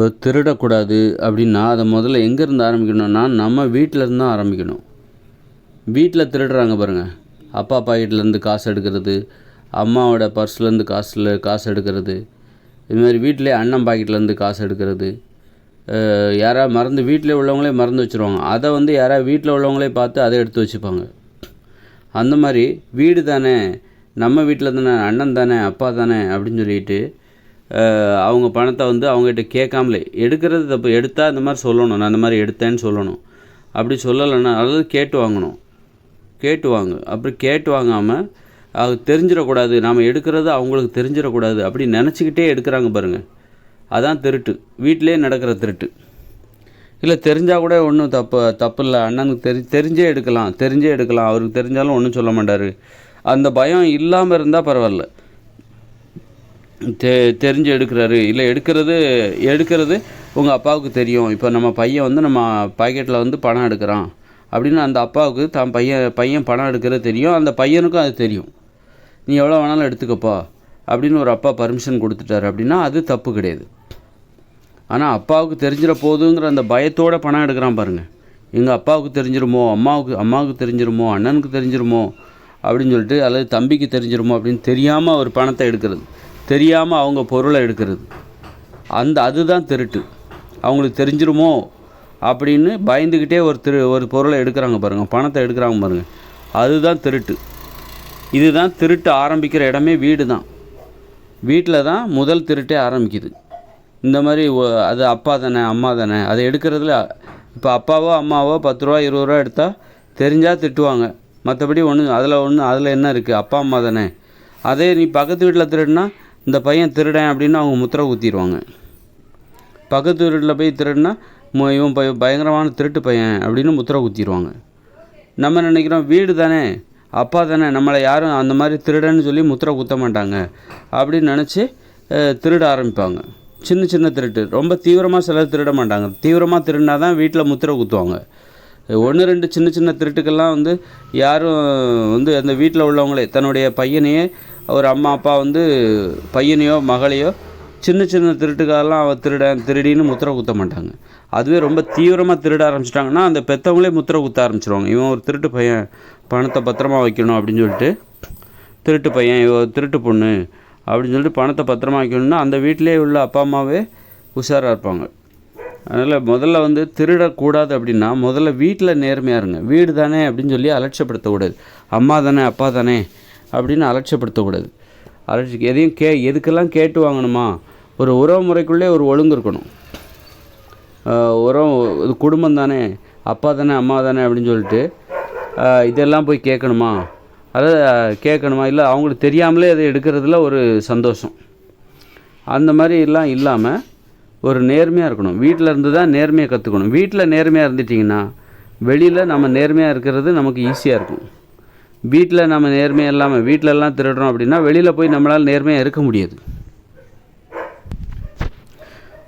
இப்போ திருடக்கூடாது அப்படின்னா அதை முதல்ல எங்கேருந்து ஆரம்பிக்கணும்னா நம்ம வீட்டிலேருந்து தான் ஆரம்பிக்கணும். வீட்டில் திருடுறாங்க பாருங்கள் அப்பா பாக்கெட்லேருந்து காசு எடுக்கிறது அம்மாவோட பர்ஸ்லேருந்து காசில் காசு எடுக்கிறது இது மாதிரி வீட்டிலே அண்ணன் பாக்கெட்லேருந்து காசு எடுக்கிறது யாராவது மறந்து வீட்டில் உள்ளவங்களே மறந்து வச்சுருவாங்க. அதை வந்து யாராவது வீட்டில் உள்ளவங்களே பார்த்து அதை எடுத்து வச்சுப்பாங்க. அந்த மாதிரி வீடு தானே நம்ம வீட்டில் தானே அண்ணன் தானே அப்பா தானே அப்படின்னு சொல்லிட்டு அவங்க பணத்தை வந்து அவங்ககிட்ட கேட்காமலே. எடுக்கிறது தப்பு. எடுத்தால் இந்த மாதிரி சொல்லணும். நான் இந்த மாதிரி எடுத்தேன்னு சொல்லணும். அப்படி சொல்லலைன்னா அதாவது கேட்டு வாங்கணும். கேட்டு வாங்க. அப்படி கேட்டு வாங்காமல் அது தெரிஞ்சிடக்கூடாது. நாம் எடுக்கிறது அவங்களுக்கு தெரிஞ்சிடக்கூடாது. அப்படி நினச்சிக்கிட்டே எடுக்கிறாங்க பாருங்கள் அதான் திருட்டு. வீட்டிலே நடக்கிற திருட்டு. இல்லை தெரிஞ்சால் கூட ஒன்றும் தப்பு தப்பு இல்லை. அண்ணனுக்கு தெரி தெரிஞ்சே எடுக்கலாம். தெரிஞ்சே எடுக்கலாம். அவருக்கு தெரிஞ்சாலும் ஒன்றும் சொல்ல மாட்டார். அந்த பயம் இல்லாமல் இருந்தால் பரவாயில்ல. தெ தெரிஞ்சு எடுக்கிறாரு இல்லை எடுக்கிறது எடுக்கிறது உங்கள் அப்பாவுக்கு தெரியும். இப்போ நம்ம பையன் வந்து நம்ம பாக்கெட்டில் வந்து பணம் எடுக்கிறான். அப்படின்னு அந்த அப்பாவுக்கு தான் பையன் பையன் பணம் எடுக்கிறது தெரியும். அந்த பையனுக்கும் அது தெரியும். நீ எவ்வளோ வேணாலும் எடுத்துக்கப்பா. அப்படின்னு ஒரு அப்பா பர்மிஷன் கொடுத்துட்டாரு அப்படின்னா அது தப்பு கிடையாது. ஆனால் அப்பாவுக்கு தெரிஞ்சிட போதுங்கிற அந்த பயத்தோட பணம் எடுக்கிறான் பாருங்கள் எங்கள் அப்பாவுக்கு தெரிஞ்சிருமோ அம்மாவுக்கு அம்மாவுக்கு தெரிஞ்சிருமோ அண்ணனுக்கு தெரிஞ்சிருமோ அப்படின்னு சொல்லிட்டு அல்லது தம்பிக்கு தெரிஞ்சிருமோ அப்படின்னு தெரியாமல் ஒரு பணத்தை எடுக்கிறது. தெரியாமல் அவங்க பொருளை எடுக்கிறது. அந்த அதுதான் திருட்டு. அவங்களுக்கு தெரிஞ்சிருமோ அப்படின்னு பயந்துக்கிட்டே ஒரு திரு ஒரு பொருளை எடுக்கிறாங்க பாருங்கள் பணத்தை எடுக்கிறாங்க பாருங்கள் அதுதான் திருட்டு. இதுதான் திருட்டு ஆரம்பிக்கிற இடமே வீடு தான். வீட்டில் தான் முதல் திருட்டே ஆரம்பிக்குது. இந்த மாதிரி அது அப்பா தானே அம்மா தானே அதை எடுக்கிறதுல இப்போ அப்பாவோ அம்மாவோ பத்து ரூபா இருபது ரூபா எடுத்தால் தெரிஞ்சால் திட்டுவாங்க. மற்றபடி ஒன்று அதில் ஒன்று அதில் என்ன இருக்குது அப்பா அம்மா தானே. அதே நீ பக்கத்து வீட்டில் திருடுனா இந்த பையன் திருடன் அப்படின்னு அவங்க முத்திரை குத்திடுவாங்க பக்கத்து வீட்டில் போய் திருடுனா இவன் பய பயங்கரமான திருட்டு பையன் அப்படின்னு முத்திரை குத்திடுவாங்க நம்ம நினைக்கிறோம் வீடு தானே அப்பா தானே நம்மளை யாரும் அந்த மாதிரி திருடன்னு சொல்லி முத்திரை குத்த மாட்டாங்க அப்படின்னு நினச்சி திருட ஆரம்பிப்பாங்க. சின்ன சின்ன திருட்டு. ரொம்ப தீவிரமாக சிலர் திருட மாட்டாங்க. தீவிரமாக திருடினா தான் வீட்டில் முத்திரை குத்துவாங்க ஒன்று ரெண்டு சின்ன சின்ன திருட்டுக்கெல்லாம் வந்து யாரும் வந்து அந்த வீட்டில் உள்ளவங்களே தன்னுடைய பையனையே ஒரு அம்மா அப்பா வந்து பையனையோ மகளையோ சின்ன சின்ன திருட்டுக்காரெல்லாம் அவள் திருடன் திருடின்னு முத்திரை குத்த மாட்டாங்க. அதுவே ரொம்ப தீவிரமாக திருட ஆரம்பிச்சிட்டாங்கன்னா அந்த பெற்றவங்களே முத்திரை குத்த ஆரம்பிச்சிருவாங்க. இவன் ஒரு திருட்டு பையன் பணத்தை பத்திரமா வைக்கணும் அப்படின்னு சொல்லிட்டு திருட்டு பையன் இவ திருட்டு பொண்ணு அப்படின்னு சொல்லிட்டு பணத்தை பத்திரமா வைக்கணும்னா அந்த வீட்டிலே உள்ள அப்பா அம்மாவே உஷாராக இருப்பாங்க. அதனால் முதல்ல வந்து திருடக்கூடாது அப்படின்னா முதல்ல வீட்டில் நேர்மையாக இருங்க. வீடு தானே அப்படின்னு சொல்லி அலட்சியப்படுத்தக்கூடாது. அம்மா தானே அப்பா தானே அப்படின்னு அலட்சியப்படுத்தக்கூடாது. அலட்சி எதையும் கே எதுக்கெல்லாம் கேட்டு வாங்கணுமா? ஒரு உறவு முறைக்குள்ளே ஒரு ஒழுங்கு இருக்கணும். உறவு இது குடும்பம் தானே அப்பா தானே அம்மா தானே அப்படின்னு சொல்லிட்டு இதெல்லாம் போய் கேட்கணுமா? அதாவது கேட்கணுமா? இல்லை அவங்களுக்கு தெரியாமலே அதை எடுக்கிறதுல ஒரு சந்தோஷம். அந்த மாதிரி எல்லாம் இல்லாமல் ஒரு நேர்மையாக இருக்கணும். வீட்டில் இருந்து தான் நேர்மையை கற்றுக்கணும் வீட்டில் நேர்மையாக இருந்துட்டிங்கன்னா வெளியில் நம்ம நேர்மையாக இருக்கிறது நமக்கு ஈஸியாக இருக்கும். வீட்டில் நம்ம நேர்மையாக இல்லாமல் வீட்டிலலாம் திருடுறோம் அப்படின்னா வெளியில் போய் நம்மளால் நேர்மையாக இருக்க முடியாது.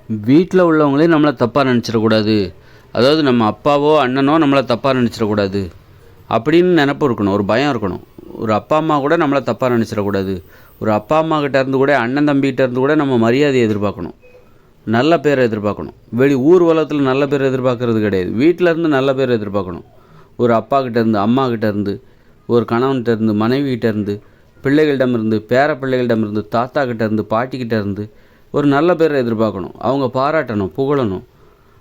வீட்டில் உள்ளவங்களே நம்மளை தப்பாக நினச்சிடக்கூடாது. அதாவது நம்ம அப்பாவோ அண்ணனோ நம்மளை தப்பாக நினச்சிடக்கூடாது. அப்படின்னு நினப்பு இருக்கணும் ஒரு பயம் இருக்கணும். ஒரு அப்பா அம்மா கூட நம்மளை தப்பாக நினச்சிடக்கூடாது. ஒரு அப்பா அம்மா கிட்டேருந்து கூட அண்ணன் தம்பிகிட்ட இருந்து கூட நம்ம மரியாதையை எதிர்பார்க்கணும். நல்ல பேரை எதிர்பார்க்கணும். வெளி ஊர் உலகத்தில் நல்ல பேர் எதிர்பார்க்கறது கிடையாது. வீட்டில் இருந்து நல்ல பேர் எதிர்பார்க்கணும். ஒரு அப்பா கிட்டேருந்து அம்மா கிட்டேருந்து இருந்து ஒரு கணவன்கிட்ட இருந்து மனைவிகிட்ட இருந்து பிள்ளைகளிடம் இருந்து பேர பிள்ளைகளிடமிருந்து தாத்தா கிட்ட இருந்து பாட்டி இருந்து ஒரு நல்ல பேரை எதிர்பார்க்கணும். அவங்க பாராட்டணும் புகழணும்.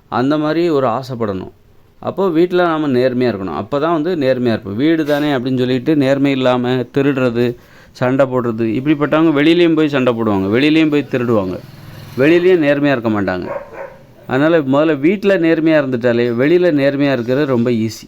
அந்த மாதிரி ஒரு ஆசைப்படணும். அப்போது வீட்டில் நாம் நேர்மையாக இருக்கணும். அப்போ தான் வந்து நேர்மையாக இருப்போம். வீடு தானே அப்படின்னு சொல்லிட்டு நேர்மை இல்லாமல் திருடுறது சண்டை போடுறது இப்படிப்பட்டவங்க வெளியிலையும் போய் சண்டை போடுவாங்க. வெளியிலையும் போய் திருடுவாங்க. வெளியிலையும் நேர்மையாக இருக்க மாட்டாங்க. அதனால் முதல்ல வீட்டில் நேர்மையாக இருந்துட்டாலே வெளியில் நேர்மையாக இருக்கிறது ரொம்ப ஈஸி